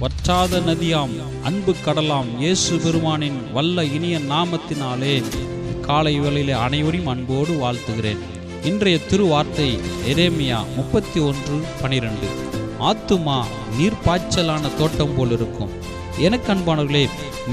வற்றாத நதியாம் அன்பு கடலாம் இயேசு பெருமானின் வல்ல இனிய நாமத்தினாலே காலை வேளையிலே அனைவரையும் அன்போடு வாழ்த்துகிறேன். இன்றைய திருவார்த்தை எரேமியா முப்பத்தி ஒன்று பனிரெண்டு. ஆத்துமா நீர்ப்பாய்ச்சலான தோட்டம் போல் இருக்கும் எனக்கு அன்பானவர்களே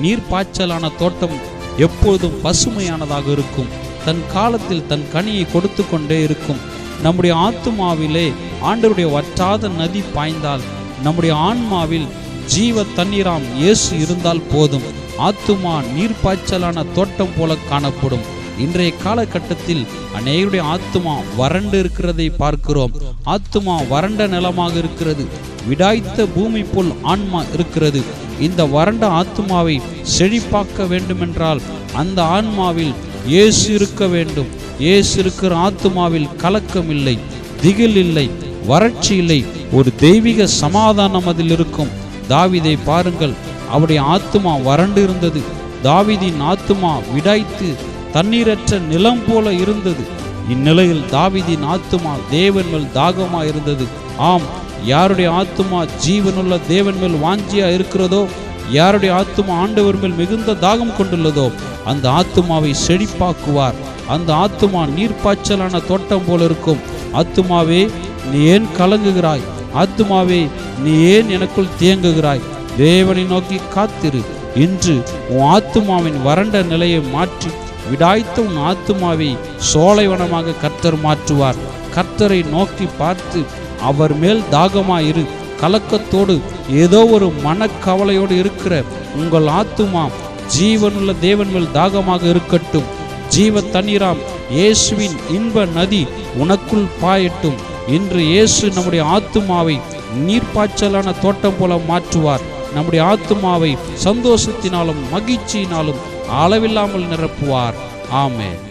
நீர்ப்பாய்ச்சலான தோட்டம் எப்பொழுதும் பசுமையானதாக இருக்கும். தன் காலத்தில் தன் கனியை கொடுத்து கொண்டே இருக்கும். நம்முடைய ஆத்துமாவிலே ஆண்டவருடைய வற்றாத நதி பாய்ந்தால் நம்முடைய ஆன்மாவில் ஜீவ தண்ணீராம் இயேசு இருந்தால் போதும். ஆத்துமா நீர்ப்பாய்ச்சலான தோட்டம் போல காணப்படும். இன்றைய காலகட்டத்தில் அநேகருடைய ஆத்துமா வறண்டு இருக்கிறதை பார்க்கிறோம். ஆத்துமா வறண்ட நிலமாக இருக்கிறது. விடாய்த்த பூமி போல் ஆன்மா இருக்கிறது. இந்த வறண்ட ஆத்துமாவை செழிப்பாக்க வேண்டுமென்றால் அந்த ஆன்மாவில் இயேசு இருக்க வேண்டும். இயேசு இருக்கிற ஆத்துமாவில் கலக்கம் இல்லை திகில் இல்லை வறட்சி இல்லை. ஒரு தெய்வீக சமாதானம் அதில் இருக்கும். தாவிதை பாருங்கள் அவருடைய ஆத்துமா வறண்டு இருந்தது. தாவிதின் ஆத்துமா விடாய்த்து தண்ணீரற்ற நிலம் போல இருந்தது. இந்நிலையில் தாவிதின் ஆத்துமா தேவன் மேல் தாகமா இருந்தது. ஆம் யாருடைய ஆத்துமா ஜீவனுள்ள தேவன் மேல் வாஞ்சியா இருக்கிறதோ யாருடைய ஆத்துமா ஆண்டவர் மேல் மிகுந்த தாகம் கொண்டுள்ளதோ அந்த ஆத்துமாவை செழிப்பாக்குவார். அந்த ஆத்துமா நீர்ப்பாய்ச்சலான தோட்டம் போல இருக்கும். ஆத்துமாவே நீ ஏன் கலங்குகிறாய்? ஆத்துமாவே நீ ஏன் எனக்குள் தேங்குகிறாய்? தேவனை நோக்கி காத்திரு. இன்று உன் ஆத்துமாவின் வறண்ட நிலையை மாற்றி விடாய்த்த உன் ஆத்துமாவை சோலைவனமாக கர்த்தர் மாற்றுவார். கர்த்தரை நோக்கி பார்த்து அவர் மேல் தாகமாயிரு. கலக்கத்தோடு ஏதோ ஒரு மனக்கவலையோடு இருக்கிற உங்கள் ஆத்துமா ஜீவனுள்ள தேவன் மேல் தாகமாக இருக்கட்டும். ஜீவ தண்ணீராம் இயேசுவின் இன்ப நதி உனக்குள் பாயட்டும். இன்று இயேசு நம்முடைய ஆத்துமாவை நீர்ப்பாய்ச்சலான தோட்டம் போல மாற்றுவார். நம்முடைய ஆத்மாவை சந்தோஷத்தினாலும் மகிழ்ச்சியினாலும் அளவில்லாமல் நிரப்புவார். ஆமென்.